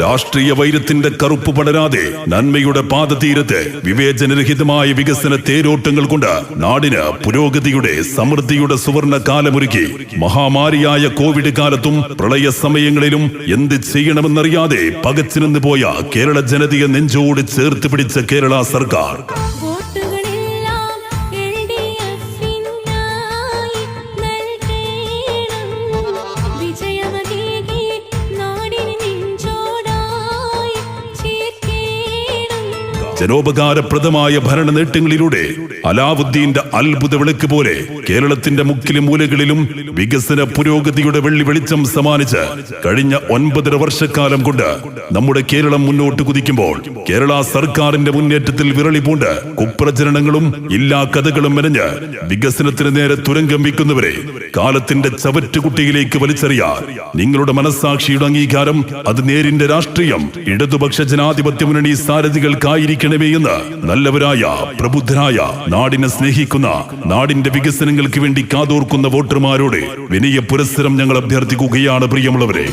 രാഷ്ട്രീയ വൈരത്തിന്റെ കറുപ്പ് പടരാതെ നന്മയുടെ പാദതീരത്ത് വിവേചനരഹിതമായ വികസന തേരോട്ടങ്ങൾ കൊണ്ട് നാടിന് പുരോഗതിയുടെ സമൃദ്ധിയുടെ സുവർണ കാലമൊരുക്കി മഹാമാരിയായ കോവിഡ് കാലത്തും പ്രളയ സമയങ്ങളിലും എന്ത് ചെയ്യണമെന്നറിയാതെ പകച്ചു പോയ കേരള ജനതയെ നെഞ്ചോട് ചേർത്ത് പിടിച്ച കേരള സർക്കാർ. ജനോപകാരപ്രദമായ ഭരണ നേട്ടങ്ങളിലൂടെ അലാവുദ്ദീന്റെ അത്ഭുത വിളക്ക് പോലെ കേരളത്തിന്റെ മുക്കിലും മൂലകളിലും വികസന പുരോഗതിയുടെ വെള്ളി വെളിച്ചം സമ്മാനിച്ച് കഴിഞ്ഞ ഒൻപതര വർഷക്കാലം കൊണ്ട് നമ്മുടെ കേരളം മുന്നോട്ട് കുതിക്കുമ്പോൾ കേരള സർക്കാരിന്റെ മുന്നേറ്റത്തിൽ വിരളി പൂണ്ട് കുപ്രചരണങ്ങളും ഇല്ലാ കഥകളും മെനഞ്ഞ് വികസനത്തിന് നേരെ തുരങ്കം വയ്ക്കുന്നവരെ കാലത്തിന്റെ ചവറ്റുകുട്ടിയിലേക്ക് വലിച്ചെറിയാൻ നിങ്ങളുടെ മനസ്സാക്ഷിയുടെ അംഗീകാരം അത് നേരിന്റെ രാഷ്ട്രീയം ഇടതുപക്ഷ ജനാധിപത്യ മുന്നണി സാരഥികൾക്കായിരിക്കണമേ എന്ന് നല്ലവരായ പ്രബുദ്ധരായ നാടിനെ സ്നേഹിക്കുന്ന നാടിന്റെ വികസനങ്ങൾക്ക് വേണ്ടി കാതോർക്കുന്ന വോട്ടർമാരോട് വിനയ പുരസ്സരം ഞങ്ങൾ അഭ്യർത്ഥിക്കുകയാണ് പ്രിയമുള്ളവരെ.